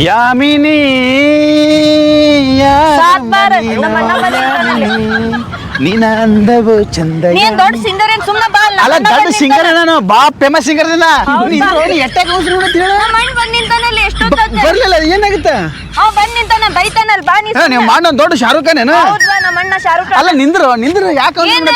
ಯಾಮಿನಿ ಸಾಕ್ ಬಾರ, ನಮ್ಮ ಅಣ್ಣ ಮನೆ ನೀನ ಅಂದವು ಚಂದ ನೀನ್ ದೊಡ್ಡ ಸಿಂಗರ್ ಏನ್ ಸುಮ್ಮನೆ ಬಾ ಅಲ್ಲ ಅಲ್ಲ ದೊಡ್ಡ ಸಿಂಗರ್ ನಾನು ಬಾ ಫೇಮಸ್ ಸಿಂಗರ್ ಹೌದಾ? ಎಟ್ಟಾಗ ಅಣ್ಣ ಬಂದ್ ನಿಂತಾನಲ್ಲಿ ಎಷ್ಟೊತ್ತಾತ ಬರ್ಲಿಲ್ಲ ಏನಾಗುತ್ತೆ? ಅವ್ ಬಂದ್ ನಿಂತಾನ ಬೈತಾನಲ್ ಬಾ ನೀ ಅಣ್ಣ ದೊಡ್ಡ ಶಾರುಖ್ ಖಾನ್ ಏನು ನಮ್ಮ ಅಣ್ಣ ಶಾರುಖ್ ಅಲ್ಲ ನಿಂದ್ರು ನಿಂದ್ರು ಯಾಕೆ ಏನು?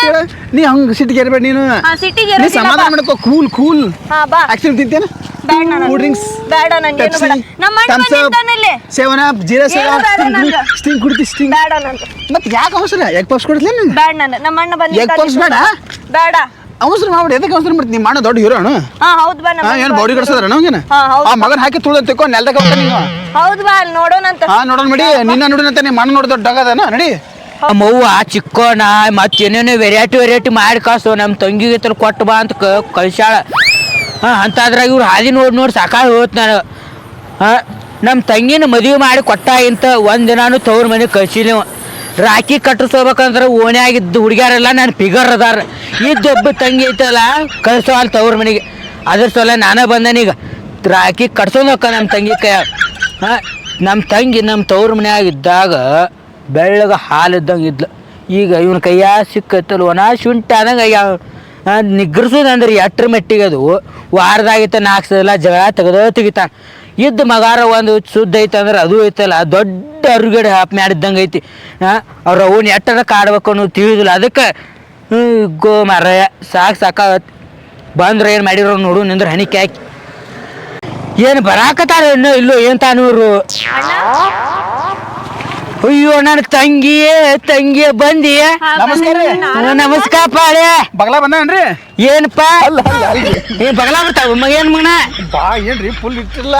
ನೀ ಹಂಗ ಸಿಟ್ಟಿಗೆ ಇರ್ಬೇಡ ನೀನು. ಹಾ ಸಿಟಿಗೆ ನೀ ಸಮಾಧಾನ ಮಾಡ್ಕೋ ಕೂಲ್ ಕೂಲ್. ಹಾ ಬಾ. ಆಕ್ಚುಲಿ ತಿಂತೇನೆ? ಬೇಡ ನನಗೆ. ಕೂಲ್ ಡ್ರಿಂಕ್ಸ್ ಬೇಡ ಏನು ಬೇಡ. ನಮ್ಮ ಅಣ್ಣ ಬಂದ್ ನಿಂತಾನಲ್ಲಿ ಸೆವೆನ್ ಜೀರಾ ಏನು ಬೇಡ ನಂಗೆ. ಸ್ಟಿಂಗ್ ಕುಡ್ತಿ ಸ್ಟಿಂಗ್ ಬೇಡ ನಂಗೆ ಮತ್ತೆ ಯಾಕೆ ಅವಸರ ಎಗ್ ಪಫ್ಸ್ ಕೊಡ್ತೀನಿ ನಿಂಗೆ ಬೇಡ ನಾನು ನಮ್ಮ ಅಣ್ಣ ಬಂದ್ puffs ಬೇಡ? ಬೇಡ. ಅವಸರ ಮಾಡಿ ಎದಕ್ಕೆ ಅವಸರ ಮಾಡ್ತೀನಿ ಅಣ್ಣ ದೊಡ್ಡ ಹೀರೋ ಅಣ್ಣ. ಹೌದು ಹೌದ್ ಬಾ ಏನು ಬಾಡಿ ಕಡ್ಸದ್ರ ನಂಗೇನ ಹಾ, ಹೌದು. ಆ ಮಗನ ಹಾಕಿ ತುಳು ತಿಕ್ಕೋ ನೆಲ್ದಾಗ ಹೋಗ್ತಾನೆ ನೀವು ಹೌದ್ ಬಾ ಅಲ್ಲಿ ನೋಡೋಣಂತ ಹಾ ನೋಡೋಣ ಬಿಡಿ ನಿನ್ನ ನೋಡಿನಂತ ನಿಮ್ಮ ಮಣ್ಣು ನೋಡಿ ದೊಡ್ಡ ಆಗದನ ನಡಿ. ನಮ್ಮವ್ವ ಚಿಕ್ಕೋಣ ಮತ್ತೆ ಏನೇನೋ ವೆರೈಟಿ ವೆರೈಟಿ ಮಾಡಿ ಕಳ್ಸು ನಮ್ಮ ತಂಗಿಗೆ ತರ ಕೊಟ್ಟು ಬಾ ಅಂತ ಕ ಕಳ್ಸ್ಯಾಳ. ಹಾಂ ಅಂತಾದ್ರಾಗ ಇವ್ರು ಹಾದಿ ನೋಡಿ ನೋಡಿ ಸಾಕಾಗಿ ಹೋತ್ ನಾನು. ಹಾಂ ನಮ್ಮ ತಂಗಿನ ಮದುವೆ ಮಾಡಿ ಕೊಟ್ಟ ಇಂತ ಒಂದು ದಿನಾನು ತವ್ರ ಮನೆಗೆ ಕಳ್ಸಿಲ್ಲ ಇವ. ರಾಖಿ ಕಟ್ಟಿಸ್ಕೋಬೇಕಂದ್ರೆ ಓಣ್ಯಾಗಿದ್ದು ಹುಡುಗ್ಯಾರೆಲ್ಲ ನಾನು ಫಿಗರ್ ಅದಾರ. ಇದ್ದೊಬ್ಬ ತಂಗಿ ಐತಲ್ಲ, ಕಳ್ಸೋ ಅಲ್ಲಿ ತವ್ರ ಮನೆಗೆ. ಅದ್ರ ಸಲ ನಾನೇ ಬಂದನೀಗ ರಾಖಿ ಕಟ್ಸೋದಕ್ಕ ನಮ್ಮ ತಂಗಿ ಕೈ ಹಾಂ ನಮ್ಮ ತಂಗಿ ನಮ್ಮ ತವ್ರ ಮನ್ಯಾಗ ಇದ್ದಾಗ ಬೆಳ್ಳಗೆ ಹಾಲು ಇದ್ದಂಗೆ ಇದ್ಲು. ಈಗ ಇವನ ಕೈಯ ಸಿಕ್ಕತ್ತಲ್ಲ ಒಣ ಶುಂಠ ಆದಂಗೆ ನಿಗ್ರಸೋದಂದ್ರೆ ಎಟ್ರ ಮೆಟ್ಟಿಗೆ ಅದು. ವಾರದಾಗಿತ್ತ ನಾಲ್ಕು ಸಲ ಜಗಳ ತೆಗೆದ ತೆಗಿತಾನ. ಇದ್ದ ಮಗಾರ ಒಂದು ಶುದ್ಧ ಐತೆ ಅಂದ್ರೆ ಅದು ಐತಲ್ಲ, ದೊಡ್ಡ ಅರುಗಡೆ ಹಾಪ್ ಮಾಡಿದ್ದಂಗೆ ಐತಿ. ಅವ್ರ ಅವನ್ನ ಎಟ್ಟರ ಕಾಡ್ಬೇಕು ಅನ್ನೋದು ತಿಳಿದಿಲ್ಲ ಅದಕ್ಕೆ ಗೋ ಮಾರಾಯ, ಸಾಕು ಸಾಕಾಗತ್ತೆ ಬಂದ್ರೆ ಏನು ಮಾಡಿರೋ ನೋಡು, ನಿಂದ್ರೆ ಹನಿ ಹಾಕಿ. ಏನು ಬರಾಕತ್ತಾರ ಇನ್ನೂ ಇಲ್ಲೋ, ಏನು ತಾನೂರು? ಅಯ್ಯೋ ನನ್ನ ತಂಗಿಯೇ ತಂಗಿಯ ಬಂದಿಯ? ನಮಸ್ಕಾರ. ನಮಸ್ಕಾರ ಪಾಳೆ ಬಗಲ ಬಂದನ್ರಿ? ಏನಪ್ಪ? ಅಲ್ಲ ಅಲ್ಲ ಅಲ್ರಿ ಏನ್ ಬಗಲ ಬರ್ತಾವ ಮಗ ಏನ್ ಮಗನ? ಬಾ ಏನ್ರಿ ಫುಲ್ ಇಟ್ಟಿಲ್ಲ.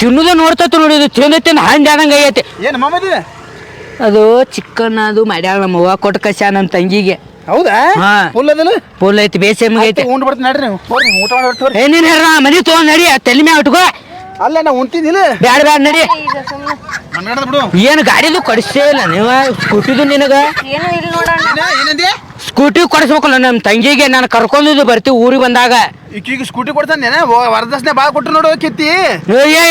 ತಿನ್ನುದ ನೋಡ್ತತ್ತು ನೋಡಿ ಇದು ತಿಂದ ತಿಂದ ಹಂದಿ ಆದಂಗ ಐತಿ ಏನು ಮಾಮದಿ ಅದು ಚಿಕ್ಕನ್ ಅದು ಮಾಡ್ಯಾಳ ನಮ್ಮವ್ವ ಕೊಟ್ಟ ಕಸ ನನ್ನ ತಂಗಿಗೆ. ಹೌದಾ? ಹಾ. ಫುಲ್ ಅದಲ್ಲ? ಫುಲ್ ಐತಿ ಬೇಸೆ ಐತಿ ಉಂಡ್ ಬರ್ತೀನಿ ನಡ್ರಿ ನೀವು. ಊಟ ಮಾಡಿ ಬರ್ತೀವಿ ಏ ನೀನ್ ಹೇಳ ಮನಿ ತೊಗೊಂಡ್ ನಡಿ ತಲೆ ಮ್ಯಾಗ ಉಟ್ಕೋ ಅಲ್ಲ ನಾ ಉಂಟಿದ್ದಿಲ್ಲ ಬ್ಯಾಡ ಬ್ಯಾಡ ನಡಿ. ಬಿಡು. ಏನು ಗಾಡಿದು ಕೊಡಿಸೇ ಇಲ್ಲ ನೀವ ಕೊಟ್ಟಿದ್ದು ನಿನಗ? ಏನು ಇಲ್ಲಿ ನೋಡಣ್ಣ. ಏನ ಏನಂದಿ? ಸ್ಕೂಟಿ ಕೊಡಿಸ್ಬೇಕಲ್ಲ ನಮ್ಮ ತಂಗಿಗೆ. ನಾನು ಕರ್ಕೊಂಡಿದ್ದು ಬರ್ತೀವಿ ಊರಿಗೆ ಬಂದಾಗ. ಈಕೀಗ ಸ್ಕೂಟಿ ಕೊಡ್ತಾನೆ ವರದಕ್ಷಿಣೆ ಭಾಳ ಕೊಟ್ರು ನೋಡು ಕಿತ್ತಿ. ಏ,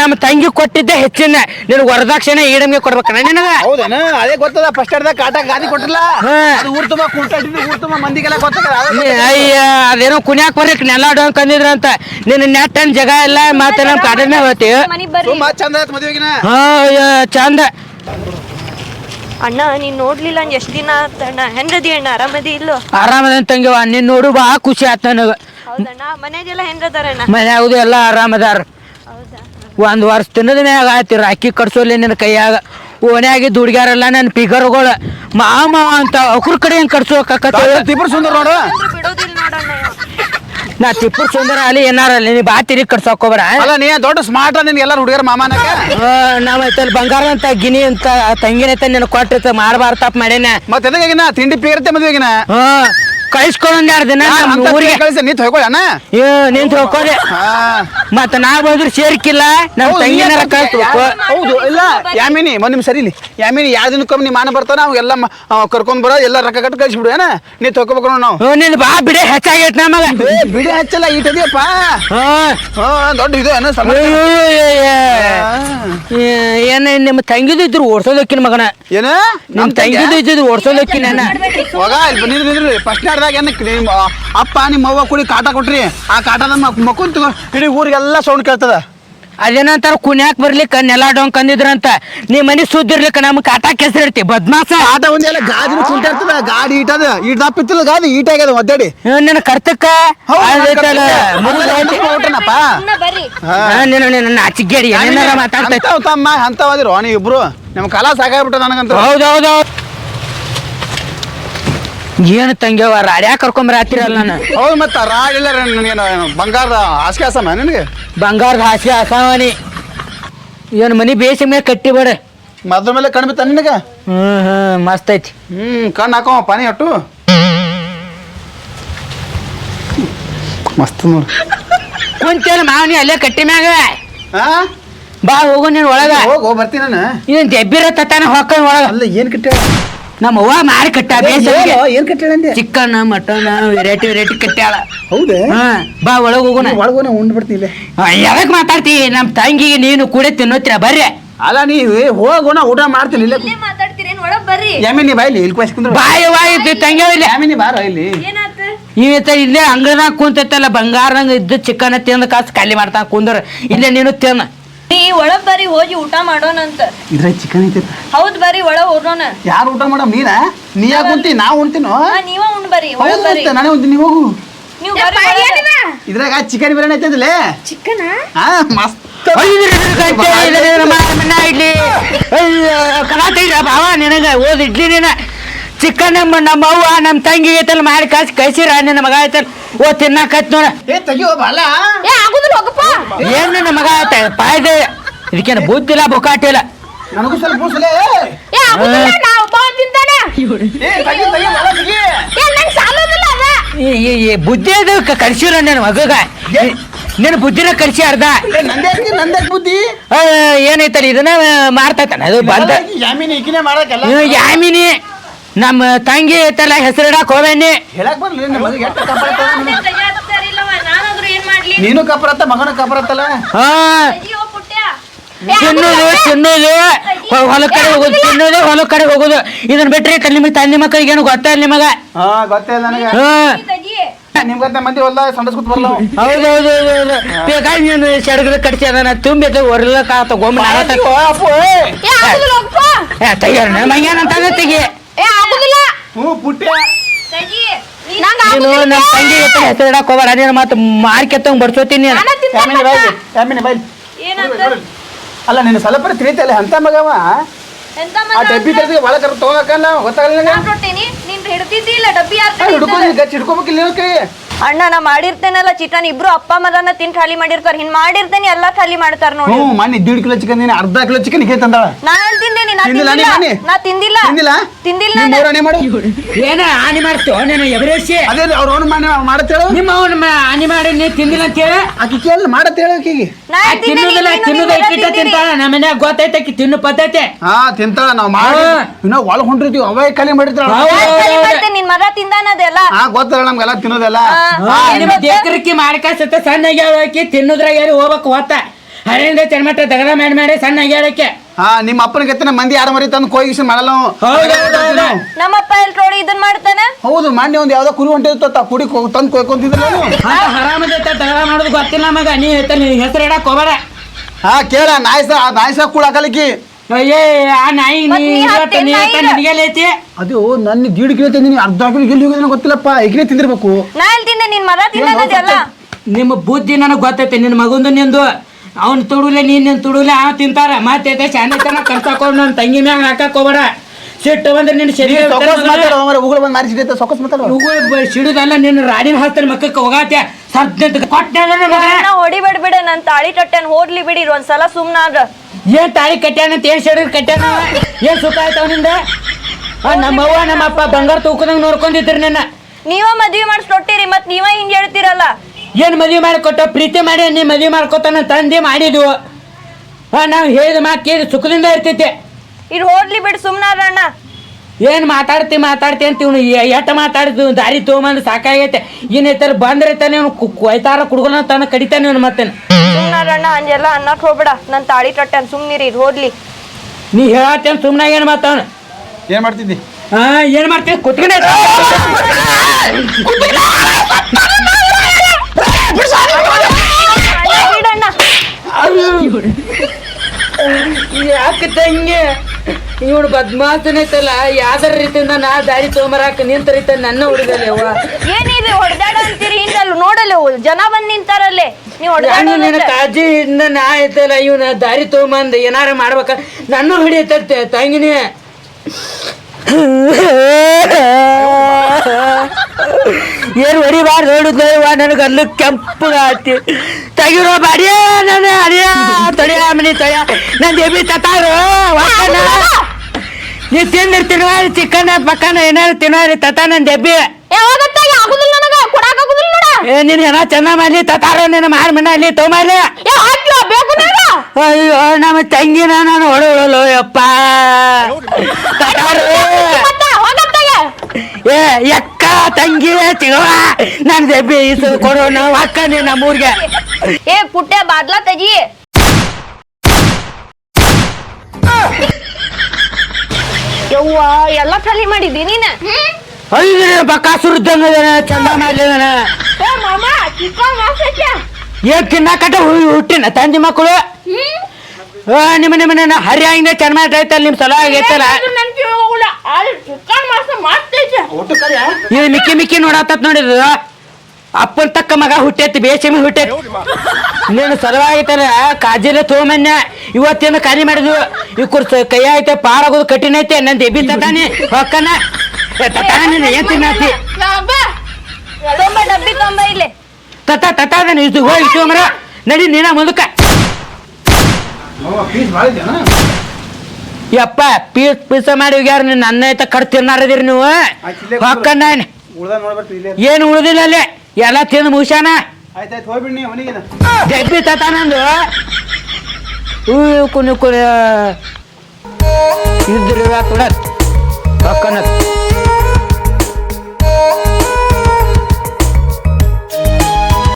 ನಮ್ಮ ತಂಗಿ ಕೊಟ್ಟಿದ್ದೆ ಹೆಚ್ಚಿನ. ನೀನು ವರದಕ್ಷಿಣೆ ಈಡಮ್ಗೆ ಕೊಡ್ಬೇಕಣ್ಣ ನಿನಗ? ಹೌದೇನ? ಅದೇ ಗೊತ್ತದ ಫಸ್ಟ್ ಅರ್ಧ ಕಾಟ ಗಾದಿ ಕೊಟ್ಟಿಲ್ಲ ಹಾ. ಅದು ಊರ್ ತುಂಬ ಕುಂಟಾಟಿದ್ದು ಊರ್ ತುಂಬ ಮಂದಿಗೆಲ್ಲ ಗೊತ್ತದ ಅದೇ ನೀ ಅಯ್ಯ ಅದೇನೋ ಕುನ್ಯಾಕ್ ಬರ್ಲಿಕ್ ಅಂದಿದ್ರ ಅಂತ ನಿನ್ನ ನೆಟ್ಟನ್ ಜಾಗ ಇಲ್ಲ ಮತ್ತೆ ನಮ್ಮ ಕಾಡನ್ನೇ ಹೋತಿ. ಮನಿಗ್ ಬರ್ರಿ. ಸುಮ್ಮ ಚಂದ ಆಯ್ತು ಮದುವೆಗಿನ. ಹಾ ಅಯ್ಯ, ಚಂದ. ಅಣ್ಣ ನೀನ್ ನೋಡ್ಲಿಲ್ಲ ಅಂದ್ ಎಷ್ಟ್ ದಿನ ಆತಣ್ಣ ಹೆಂಗದಿ ಅಣ್ಣ? ಆರಾಮದಿ ಇಲ್ಲೋ? ಆರಾಮದ ತಂಗಿವ ನಿನ್ನ ನೋಡು ಬಾ ಖುಷಿ ಆತ್ ನನಗ. ಹೌದಣ್ಣ ಅಣ್ಣ? ಮನೆ ಮನ್ಯಾಗದು ಎಲ್ಲ ಆರಾಮದಾರ. ಹೌದಾ? ಒಂದ್ ವರ್ಷ ತಿನ್ನದ ಮ್ಯಾಗ ಆಯ್ತು ರಾಕಿ ಕಟ್ಸೋಲಿ ನಿನ್ನ ಕೈಯಾಗ. ಓಣ್ಯಾಗಿದ್ದ ಹುಡುಗ್ಯಾರೆಲ್ಲ ನನ್ನ ಪಿಗರ್ಗಳು ಮಾಮ ಅಂತ ಅವ್ರ ಕಡೆ ಹೆಂಗ್ ತಿಬ್ಬರು ಸುಂದರ ನೋಡು. ಬಿಡೋದಿಲ್ಲ ನೋಡಣ್ಣ ಇವ. ನಾ ತಿಪ್ಪur ಸುಂದರ ಅಲ್ಲಿ ಏನಾರ ನೀ ಬಾ ತಿರಿ ಕಟ್ಸೋಕೋಬರ ಅಲ್ಲ ನೀ ದೊಡ್ಡ ಸ್ಮಾರ್ಟ್ ನಿನ್ ಎಲ್ಲಾರು ಹುಡುಗರ ಮಾಮನಕ ನಾವ್ ಐತಲ್ ಬಂಗಾರ ಅಂತ ಗಿನಿ ಅಂತ ತಂಗಿನ ಐತ ನಿನ್ ಕೊಟ್ಟಿರ್ತ ಮಾಡಬಾರ ತಪ್ಪ ಮಾಡೇನ ಮತ್ತೆ ಎದಗಿನ ತಿಂಡಿ ಪೀರ್ತೆ ಮದ್ವೆಗಿನ ಕಳಿಸ್ಕೊಂಡ್ ಎರಡು ದಿನ ಊರಿಗೆ? ಕಳಿಸಿ ನೀ ತೊಗೊಳ್ಳಣ ಏ ನಿಂತ ಹೋಗೋದೆ ಹಾ ಮತ್ತ ನಾ ಬಂದ್ರೆ ಸೇರ್ಕಿಲ್ಲ ನಮ್ ತಂಗಿನ ತಂಗಿನಾರ ಕಳ್ಸ್ಬೇಕು. ಹೌದು ಇಲ್ಲ ಯಾಮಿನಿ ಒಂದ್ ನಿಮ್ ಸರಿ ಇಲ್ಲಿ ಯಾಮಿನಿ ಯಾವ ದಿನಕ್ಕೊಮ್ಮೆ ನೀ ಮಾನ ಬರ್ತಾನ ಅವ್ ಎಲ್ಲ ಮ- ಕರ್ಕೊಂಡ್ ಬರೋ ಎಲ್ಲ ರೊಕ್ಕ ಕಟ್ಟು ಕಳಿಸ್ಬಿಡು ಏನ? ನೀ ತಕೋಬೇಕು ನೋಡ್ ನಾವು. ನಿನ್ ಬಾ ಬಿಡೆ ಹೆಚ್ಚಾಗೈತ್ ನಮಗ ಏ ಬಿಡಿ ಹಚ್ಚಲ್ಲ ಈಟದಿಯಪ್ಪ ಹಾ. ಹಾ ದೊಡ್ಡ ಇದು ಏನ ಏನ ನಿಮ್ಮ ತಂಗಿದು ಇದ್ರು ಓಡ್ಸೋದಕ್ಕಿನ ಮಗನ. ಏನ? ನಿಮ್ ತಂಗಿದು ಇದ್ದಿದ್ದು ಓಡ್ಸೋದಕ್ಕಿನ ಹೋಗ ಇಲ್ಲಿ ನಿಂದ್ರಿ ನಿಂದ್ರಿ ಫಸ್ಟ್ ನಾಡ್ದಾಗ ಏನ ನಿಮ್ಮ ಅಪ್ಪ ನಿಮ್ಮ ಅವ್ವ ಕೂಡಿ ಕಾಟ ಕೊಟ್ರಿ. ಆ ಕಾಟ ಮಕ್ಕೊಂಡ್ ತಗೋ. ಇಡೀ ಊರಿಗೆಲ್ಲ ಸೌಂಡ್ ಕೇಳ್ತದ? ಅದೇನಂತಾರ ಕುನ್ಯಾಕ್ ಬರ್ಲಿಕ್ಕ ನೆಲ ಡೊಂಕ್ ಅಂದಿದ್ರಂತ ನೀ ಮನಿ ಸುದ್ದಿರ್ಲಿಕ್ಕ ನಮ್ ಕಾಟಾ ಹೆಸರಿರ್ತಿ ಬದ್ಮಾಸ. ಕಾಟ ಒಂದೆಲ್ಲ ಗಾದಿನ ಕುಂಟ ಇರ್ತದ ಗಾಡಿ ಈಟದ ಈಟ್ ದಪ್ಪ ಇತ್ತಲ್ಲ ಗಾದಿ ಈಟ್ ಆಗ್ಯದ ಒದ್ದಾಡಿ ನಿನ್ನ ಕರ್ತಕ್ಕ. ನಿನ್ನ ನಾಚಿಗೇಡಿ ಏನಾರ ಮಾತಾಡ್ತಾ ಅಂತಾವ್ ತಮ್ಮ ಅಂತವಾದಿರೋ ನೀವು ಇಬ್ರು ನಿಮ್ ಕಾಲ ಸಾಕಾಗ್ಬಿಟ್ಟ ನನಗಂತ. ಹೌದೌದು ಏನು ತಂಗ್ಯವ ರಾಡ್ಯಾ ಕರ್ಕೊಂಬರಾತಿರಲ್ಲ ನಾನು. ಹೌದು ಮತ್ತ ರಾಡಿಲ್ಲ ನನಗೇನು ಬಂಗಾರದ ಹಾಸಿಗೆ ಆಸಮ ನಿನಗೆ? ಬಂಗಾರದ ಹಾಸಿ ಅಸಾವನಿ ಏನು ಮನಿ ಬೇಸಿ ಮೇಲೆ ಕಟ್ಟಿ ಬೇಡ. ಮದ್ರ ಮೇಲೆ ಕಣ್ಣು ಬಿತ್ತ ನಿನಗೆ? ಹ್ಮ್ ಹ್ಮ್ ಮಸ್ತ್ ಐತಿ. ಹ್ಮ್ ಕಣ್ಣು ಹಾಕೋ ಪಾನಿ ಅಟ್ಟು ಮಸ್ತ್ ನೋಡಿ. ಕುಂತೇನ ಮಾವನಿ ಅಲ್ಲೇ ಕಟ್ಟಿ ಮ್ಯಾಗ? ಹಾ ಬಾ ಹೋಗು ನೀನು ಒಳಗ. ಹೋಗಿ ಬರ್ತೀನಿ ನಾನು. ಏನು ದೆಬ್ಬಿರ ತತ್ತಾನ ಹೊಕ್ಕ ಒಳಗ. ಅಲ್ಲ ಏನ್ ಕಿಟ್ಟ ನಮ್ಮ ಅವ್ವ ಮಾರಿ ಕಟ್ಟ ಬೇಸ ಏನು? ಕಟ್ಟಾಳಂದೆ ಚಿಕನ್ ಮಟನ್ ವೆರೈಟಿ ವೆರೈಟಿ ಕಟ್ಟಾಳ ಹೌದೇ? ಹಾ ಬಾ ಒಳಗೆ ಹೋಗೋಣ. ಒಳಗೋಣ ಉಂಡ್ಬಿಡ್ತೀನಿ ಯಾವಾಗ ಮಾತಾಡ್ತಿ? ನಮ್ಮ ತಂಗಿಗೆ ನೀನು ಕೂಡ ತಿನ್ನೋತಿರ ಬರ್ರಿ. ಅಲ್ಲ ನೀ ಹೋಗೋಣ ಊಟ ಮಾಡ್ತೀನಿ ಇಲ್ಲೇ ಯಾಮಿನಿ ಬಾಯ್ಲಿ ಇಲ್ಲಿ ಕುಂದ್ರ ಬಾಯಿ ಬಾಯಿ ತಂಗಿ ಇಲ್ಲಿ. ಯಾಮಿನಿ ಬಾರ ಇಲ್ಲಿ. ಇವತ್ತ ಇಲ್ಲೇ ಅಂಗಡಿನಾಗ ಕುಂತೈತಲ್ಲ ಬಂಗಾರದಂಗ ಇದ್ದ ಚಿಕನ್ ತಿಂದ ಕಾಸು ಖಾಲಿ ಮಾಡ್ತಾ ಕುಂದ್ರ ಇಲ್ಲೇ ನೀನು ತಿನ್ನ. ನೀ ಒಳಗ್ ಬರ್ರಿ ಹೋಗಿ ಊಟ ಮಾಡೋಣಂತ. ಇದ್ರ ಚಿಕನ್ ಐತಿ. ಹೌದ್ ಬರಿ ಒಳ ಹೋಗೋಣ. ಯಾರು ಊಟ ಮಾಡೋ ನೀನ? ನೀ ಯಾಕೆ ಉಂಟಿ? ನಾ ಉಣ್ತೀನೋ ಹಾ, ನೀವ ಉಂಡ್ ಬರ್ರಿ ಒಳಗ್ ನಾನೇ ಉಂತೀನಿ ನೀವು ಹೋಗು. ನೀವು ಬರ್ರಿ ಒಳಗ. ಇದ್ರಾಗ ಚಿಕನ್ ಬಿರಿಯಾನಿ ಐತಂದ್ಲೇ ಚಿಕನ್ ಹಾ ಮಸ್ತ್. ಭಾವ ನಿನಗ ಓದ್ ಇಡ್ಲಿ ನೀನ. ಚಿಕನ್ ನಮ್ಮ ನಮ್ಮ ಅವ್ವ ನಮ್ಮ ತಂಗಿ ಐತಲ್ ಮಾಡಿ ಕಾಸ್ ಕಳ್ಸಿರ ನಿನ್ನ ಮಗ ಐತಲ್ ಓ ತಿನ್ನಕತ್ ನೋಡ. ಏ ತೆಗಿಯೋ ಬಾಲ. ಏ ಆಗುದಿಲ್ಲ ಹೋಗಪ್ಪ. ಏನ್ ನಿನ್ನ ಮಗ ಪಾಯ್ದೆ. ಇದಕ್ಕೇನು ಬುದ್ಧಿಲ್ಲ ಬೊಕಾಟಿಲ್ಲ ನನಗೂ ಸ್ವಲ್ಪ ಬೂಸಲೇ ಏ. ಆಗುದಿಲ್ಲ ನಾ ಒಬ್ಬ ತಿಂತಾನೆ ಏ ತೆಗಿ ತೆಗಿ ಬಾಲ ತೆಗಿ. ಏ ನಂಗ್ ಸಾಲೋದಿಲ್ಲ ಅದ. ಈ ಈ- ಈ ಬುದ್ಧಿ ಅದು ಕಳ್ಸಿರ ನನ್ನ ಮಗಗ. ನಿನ್ನ ಬುದ್ಧಿನ ಕಳ್ಸಿ ಅರ್ಧ. ಏ ನಂದೇ ಹಾಕಿ ನಂದೇ ಬುದ್ಧಿ? ಆ, ಏನೈತಲ್ಲ ಇದನ್ನ ಮಾಡ್ತೈತಾನ ಅದು ಬಂದ ಯಾಮಿನಿ ಈಗಿನೇ ಮಾಡಕ್ಕೆಲ್ಲ ಇವ್ ಯಾಮಿನಿ. ನಮ್ಮ ತಂಗಿ ಐತಲ್ಲ ಹೆಸರಿಡಕ್ ಹೋವೇನಿ ಹೇಳಕ್ ಬರ್ಲಿ ನಿಮ್ಮ ಮಗ ಎಷ್ಟು ನೀನು ಕಪ್ಪರತ್ತ ಮಗನ ಕಪ್ಪರತ್ತಲ್ಲ ಹಾ. ಅಯ್ಯೋ ಪುಟ್ಯ. ತಿನ್ನೋದು ತಿನ್ನೋದು. ಹೊಲ ಕಡೆ ಹೋಗೋದು ತಿನ್ನೋದು ಹೊಲ ಕಡೆ ಹೋಗೋದು. ಇದನ್ನ ಬಿಟ್ರೆ ಕಲ್ಲಿ ತಂದೆ ಮಕ್ಕಳಿಗೆ ಏನು ಇಲ್ಲ ನಿಮಗ. ಹಾ ಗೊತ್ತೇ ನನಗೆ. ಹಾ. ತೆಗಿ ನಿಮ್ ಗೊತ್ತ ಮಂದಿ ಹೊಲ್ದ ಸಂಡಸ್ಕೊತ್ ಬರಲ್ಲ ಅವು. ಹೌದು ಹೌದು ಹೌದು ಹೌದು. ಬೇಕಾಗಿ ನೀನು ಸೆಡಗದ ಅದನ್ನ ತುಂಬಿದ್ದು ಒರ್ಲಕ್ಕ ಆತ ಗೊಮ್ಮ ಅಯ್ಯೋ, ಅಪ್ಪು, ಏ. ಏ ಆಗುದಿಲ್ಲ ಹೋಗಪ್ಪ ತೆಗಿಯೋಣ ತೆಗಿ ಏ ಆಗುದಿಲ್ಲ. ಹ್ಞೂ ಪುಟ್ಯ. ತೆಗಿ ನಂಗ ನೀನು ನಮ್ಮ ತಂಗಿ ಎತ್ತ ಹೆಸರು ಇಡಕ್ ಹೋಗ್ಬೇಡ. ನೀನು ಮತ್ತೆ ಮಾರ್ಕೆತ್ತಂಗ್ ಬರ್ಸೋತೀನಿ ನೀನು. ಯಾಮಿನಿ ಬಾಯ್ ಯಾಮಿನಿ ಬಾಯ್ ಏನಂತ? ಅಲ್ಲ ನೀನು ಸ್ವಲ್ಪ ತಿಳಿತಲ್ಲ ಅಂತ ಮಗವ ಆ ಡಬ್ಬಿ ತೆಗೆದು ಒಳಗೆ ಕರ್ ತಗೋಕಲ್ಲ ಗೊತ್ತಾಗಲ್ಲ ಹಿಡ್ಕೊಬೇಕಿಲ್ಲ ಕೈ ಅಣ್ಣ ನಾ ಮಾಡಿರ್ತೇನಲ್ಲ ಚಿಕನ್ ಇಬ್ರು ಅಪ್ಪ ಮಗನ ತಿನ್ ಖಾಲಿ ಮಾಡಿರ್ತಾರ. ಹಿಂಗ್ ಮಾಡಿರ್ತೇನೆ ಎಲ್ಲಾ ಖಾಲಿ ಮಾಡ್ತಾರ ನೋಡಿ. ಹ್ಞೂ ಮೊನ್ನೆ ದೀಡ್ ಕಿಲೋ ಚಿಕನ್ ನೀನು ಅರ್ಧ ಕಿಲೋ ಚಿಕನ್ ಇಕ್ಕೆ ತಂದಾಳ ನಾ ತಿಂದೇನಿ ನಾ ತಿಂದಿಲ್ಲ ನೀ ತಿಂದಿಲ್ಲ ಮೊನ್ನೆ? ನಾ ತಿಂದಿಲ್ಲ. ತಿಂದಿಲ್ಲ? ತಿಂದಿಲ್ಲ ಮಾಡು. ಏನ ಹಾನಿ ಮಾಡ್ತೀವೋ ನೀನು ಎಬರೇಸಿ? ಅದೇ ಅವ್ರ ಅವ್ನು ಮಾಡಿ ಮಾಡತ್ತೇಳು ನಿಮ್ಮ ಅವನ ಹಾನಿ ಮಾಡಿ ನೀ ತಿಂದಿಲ್ಲ ಅಂತ ಹೇಳಿ. ಆಕಿ ಕೇಳಿ ಮಾಡತ್ತೇಳು ಆಕಿಗೆ. ನಾ ತಿಂದೇನಿ? ತಿನ್ನುದಿಲ್ಲ ನೀನು ತಿನ್ನುದ ನೀವೆಲ್ಲ ಇಟ್ಟಿಟ್ಟ ತಿಂದಿರಿ. ತಿಂತಾಳ. ನಮ್ಮ ಮನ್ಯಾಗ ಗೊತ್ತೈತೆ ಆಕಿ ತಿನ್ನು ಪದ್ಧತಿ. ಹಾ ತಿಂತಾಳ ನಾವು ಮಾಡಿ. ಹಾ. ಇನ್ನ ಒಳ ಹೊಂಟಿರ್ತೀವಿ ಅವೇ ಖಾಲಿ ಮಾಡಿರ್ತಾಳ. ಹೌದು. ಯಾರ್ ಖಾಲಿ ಮಾಡ್ತೇನ್? ನಿನ್ ಮಗ ತಿಂದಾನ ಅದೆಲ್ಲ? ಹಾ ಗೊತ್ತಲ್ಲ ನಮ್ಗೆಲ್ಲ ತಿನ್ನೋದೆಲ್ಲ. ನಿಮ್ಮ ದೇಕರಕ್ಕಿ ಮಾಡ್ಕಾಸತ್ತ ಸಣ್ಣ ಆಗ್ಯಾಳಕಿ ತಿನ್ನುದ್ರಾಗ ಯಾರು ಹೋಗ್ಬೇಕು ಹೊತ್ತ ಹರಿಂದ ಚರ್ಮಟ ದಗದ ಮಾಡಿ ಮಾಡಿ ಸಣ್ಣ ಆಗ್ಯಾಳಕ್ಕೆ ಹಾ ನಿಮ್ಮ ಅಪ್ಪನ ಗತ್ತಿನ ಮಂದಿ ಯಾರ ಮರಿ ತಂದು ಕೊಯ್ಗಿಸಿ ಮಾಡಲ್ಲ ಹೌದು. ನಮ್ಮಪ್ಪ ಎಲ್ ರೋಡಿ ಇದನ್ ಮಾಡ್ತಾನ? ಹೌದು ಮೊನ್ನೆ ಒಂದು ಯಾವ್ದೋ ಕುರಿ ಹೊಂಟಿತ್ತು ಕುಡಿ ತಂದು ಕೊಯ್ಕೊಂತಿದ್ರಲ್ಲ ನೀವು ಅಂತ ಹರಾಮದೈತ ದಗದ ಮಾಡೋದು ಗೊತ್ತಿಲ್ಲ ಮಗ ನೀ ಹೇಳ್ತಾನೆ ಹೆಸರು ಇಡಕ್ ಹೋಗ್ಬೇಡ. ಹಾ ಕೇಳ ನಾಯ್ಸ ನಾಯ್ಸ ಕೂಡ ಹಾಕಲಿಕ್ಕಿ. ಅದು ನನ್ನ ದೀಡ್ ಕಿಲೋ ತಿಂದಿನಿ ಅರ್ಧ ಕಿಲೋ ಎಲ್ಲಿ ಹೋಗಿದ್ರೆ ಗೊತ್ತಿಲ್ಲಪ್ಪ. ಈಗಲೇ ತಿಂದಿರ್ಬೇಕು. ನಾ ಎಲ್ ತಿಂದೆ? ನಿನ್ ಮಗ ಅದೆಲ್ಲ ನಿಮ್ಮ ಬುದ್ಧಿ ನನಗೆ ಗೊತ್ತೈತೆ ನಿನ್ನ ಮಗಂದು ನಿಂದು. ಅವ್ನು ತುಡುಲೆ ನೀನ್ ನಿನ್ ತುಡುಲೆ ಆ ತಿಂತಾರ. ಮತ್ತೆ ಶಾನೆತನ ಕರ್ಸಾಕೊಂಡು ನನ್ನ ತಂಗಿ ಮ್ಯಾಗ ಹಾಕಕ್ ಹೋಗ್ಬೇಡ. ಸಿಟ್ಟು ಬಂದ್ರೆ ನಿನ್ನ ಶರೀರ ಉಗುಳು ಬಂದು ಮಾರಿಸಿದೆ ಸೊಕಸ್ ಮಾತಾಡೋ. ಸಿಡುದಲ್ಲ ನಿನ್ನ ರಾಡಿನ ಹಾಸ್ತಾನೆ ಮಕ್ಕಕ್ಕೆ ಹೋಗಾತೆ ಸದ್ಯಂತ ಕೊಟ್ಟೆ ನಾ ಹೊಡಿಬೇಡ ಬಿಡ ನನ್ ತಾಳಿ ಕಟ್ಟೆನ್ ಹೋಗ್ಲಿ ಬಿಡಿ ಒಂದ್ಸಲ ಸುಮ್ನಾದ್ರ ಏನ್ ತಾಳಿ ಕಟ್ಟ್ಯಾನ ಅಂತ ಏನ್ ಕಟ್ಟ್ಯಾನ ಏನ್ ಸುಖ ಆಯ್ತು ಅವನಿಂದ ನಮ್ಮ ಅವ್ವ ನಮ್ಮ ಅಪ್ಪ ಬಂಗಾರ ತೂಕದಂಗ ನೋಡ್ಕೊಂಡಿದ್ರಿ ನಿನ್ನ. ನೀವ ಮದ್ವಿ ಮಾಡಿಸ್ಕೊಟ್ಟಿರಿ ಮತ್ ನೀವ ಹಿಂಗ್ ಹೇಳ್ತಿರಲ್ಲ? ಏನ್ ಮದ್ವೆ ಮಾಡಿ ಕೊಟ್ಟ ಪ್ರೀತಿ ಮಾಡಿ ನೀ ಮದ್ವೆ ಮಾಡ್ಕೊತಾನ ತಂದೆ ಮಾಡಿದ್ವು. ಹಾ ನಾವು ಹೇಳಿದ ಮಾತು ಕೇಳಿ ಸುಖದಿಂದ ಇರ್ತೈತೆ. ಇದು ಹೋಗ್ಲಿ ಬಿಡ್ ಸುಮ್ನಾದ್ರ ಅಣ್ಣ. ಏನ್ ಮಾತಾಡ್ತಿ ಮಾತಾಡ್ತಿ ಅಂತ ಇವನು ಎಟ್ಟ ಮಾತಾಡಿದ ದಾರಿ ತೊಗೊಂಬಂದು ಸಾಕಾಗೈತೆ. ಏನೈತಾರ ಬಂದ್ರೆ ತಾನೆ ಇವ್ನು ಕೊಯ್ತಾರ ಕುಡ್ಗೋನ ತಾನ ಕಡಿತಾನೆ ಇವನು ಮತ್ತೆ ಸುಮ್ಮನಣ್ಣ ಅಣ್ಣ ಹಂಗೆಲ್ಲ ಅನ್ನಕ್ ಹೋಗ್ಬೇಡ. ನನ್ ತಾಳಿ ಕಟ್ಟೆನ್ ಸುಮ್ನಿರಿ ಹೋಗ್ಲಿ ನೀ ಹೇಳತ್ತೇನ್ ಸುಮ್ಮನೆ ಏನು ಮಾತಾವನು ಏನ್ ಮಾಡ್ತಿದ್ದಿ? ಹಾ ಏನ್ ಮಾಡ್ತೀನಿ ಕುತ್ಕೊಂಡೆ. ಯಾಕೆ ತಂಗಿ ಇವನು ಬದ್ಮಾಸನೈತಲ್ಲ ಯಾವ್ದಾರ ರೀತಿಯಿಂದ ನಾ ದಾರಿ ತೊಗೊಂಬರಾಕ ನಿಂತರಿತ ನನ್ನ ಹುಡುಗಲ್ಲ ಅವ್ವ. ಏನಿದೆ ಹೊಡೆದಾಡ ಅಂತೀರಿ? ಹಿಂದಲ್ಲ ನೋಡಲ್ಲ ಜನ ಬಂದ್ ನಿಂತಾರಲ್ಲೇ. ನೀವು ನಾನು ನಿನ್ನ ಕಾಳಜಿಯಿಂದ ನಾ ಐತಲ್ಲ ಇವನ ದಾರಿ ತೊಗೊಂಬಂದು ಏನಾರ ಮಾಡ್ಬೇಕ? ನನ್ನ ಹಿಡಿಯತ್ತೆ ತಂಗಿನಿ. ಏನು ಹೊಡಿಬಾರ್ದು ನೋಡಿದ್ವ ನನಗೆ ಕೆಂಪು ಕೆಂಪಗಾತಿ. ತೆಗಿರೋ ಬಾಡಿಯ ನನ್ನ ಅಡಿಯ ತಡಿಯ ಮನಿ ತಡಿಯ ನನ್ನ ದೇವಿ ತತಾರು ವಾಸನ. ನೀ ತಿಂದಿರ್ತೀನೋ ಚಿಕನ್ ಪಕ್ಕನ ಏನಾರು ತಿನ್ನೋರಿ ತತ ನನ್ನ ದೆಬ್ಬಿ ಏ ನೀನ್ ಏನ ಚಂದ ಮಾಡ್ಲಿ ತತಾರ ನಿನ್ನ ಮಾರ್ ಮನ ಅಲ್ಲಿ ನನಗ ಅಯ್ಯೋ ನಮ್ಮ ತಂಗಿನ ನಾನು ಹೊಡೋಳಲು ಯಪ್ಪ. ತತಾರು ಏ ಎಕ್ಕ ತಂಗಿ ಚಿಗವ ನನ್ ದೆಬ್ಬಿ ಈಸು ಕೊಡು ನಾವು ಅಕ್ಕನಿ ನಮ್ಮೂರ್ಗೆ ಏ ಪುಟ್ಟೆ ಬಾದ್ಲಾ ತಗಿ. ಯವ್ವ ಎಲ್ಲ ಖಾಲಿ ಮಾಡಿದ್ದಿ ನೀನ? ಅಯ್ಯ ಬಕಾಸುರ ಇದ್ದಂಗ ಚಂದ ಮಾಡ್ಲಿದಾನ ಏ ಮಾಮ ಚಿಕನ್ ವಾಸೈತೆ ಏನ್ ತಿನ್ನಕಟ ಹುಟ್ಟಿನ ತಂದಿ ಮಕ್ಕಳು? ನಿಮ್ಮ ನಿಮ್ಮ ನನ್ನ ಚಂದ ಚರ್ಮ ಐತಲ್ಲ ನಿಮ್ ಸಲ ಆಗೈತಲ್ಲ? ಇದು ಮಿಕ್ಕಿ ಮಿಕ್ಕಿ ನೋಡತ್ತ ನೋಡಿದ ಅಪ್ಪನ್ ತಕ್ಕ ಮಗ ಹುಟ್ಟೈತಿ ಬೇಸಿಮಿ ಹುಟ್ಟೈತಿ. ನೀನು ಸಲುವಾಗೈತಲ್ಲ ಕಾಜಿಲೆ ತೋಮನ್ನ. ಇವತ್ತೇನು ಖಾಲಿ ಮಾಡಿದ್ವು? ಈ ಕುರ್ಸ ಕೈ ಐತೆ ಪಾರಾಗೋದು ಕಠಿಣ ಐತೆ. ನನ್ ದೆಬ್ಬಿ ತತಾನಿ ಹೊಕ್ಕನ. ತತಾನ ಏನ್ ತಿನ್ನತಿ ತತ ತತ ಇದು ಹೋಗಿ ಸೋಮರ ನಡಿ ನೀನ ಮುಂದಕ್ಕ ಮಾವ ಪೀಸ್ ಭಾಳ ಇದೆಯಾ ಯಪ್ಪ ಪೀಸ್ ಪೀಸ ಮಾಡಿ ಹೋಗ್ಯಾರ ನೀನು ನನ್ನ ಐತ ಕಡ್ ತಿನ್ನಾರದಿರಿ ನೀವು? ಇಲ್ಲೇ ಏನ್? ಉಳ್ದ ನೋಡ್ಬೇಕು ಇಲ್ಲೇ ಏನು ಉಳಿದಿಲ್ಲ ಅಲ್ಲಿ? ಎಲ್ಲ ತಿಂದು ಮುಗಿಸ್ಯಾನ? ಆಯ್ತಾಯ್ತು ಅವನಿಗೆ ತತಾನಂದು ಹೂ ಇದ್ರ ಕೊಡ ಇದ್ರ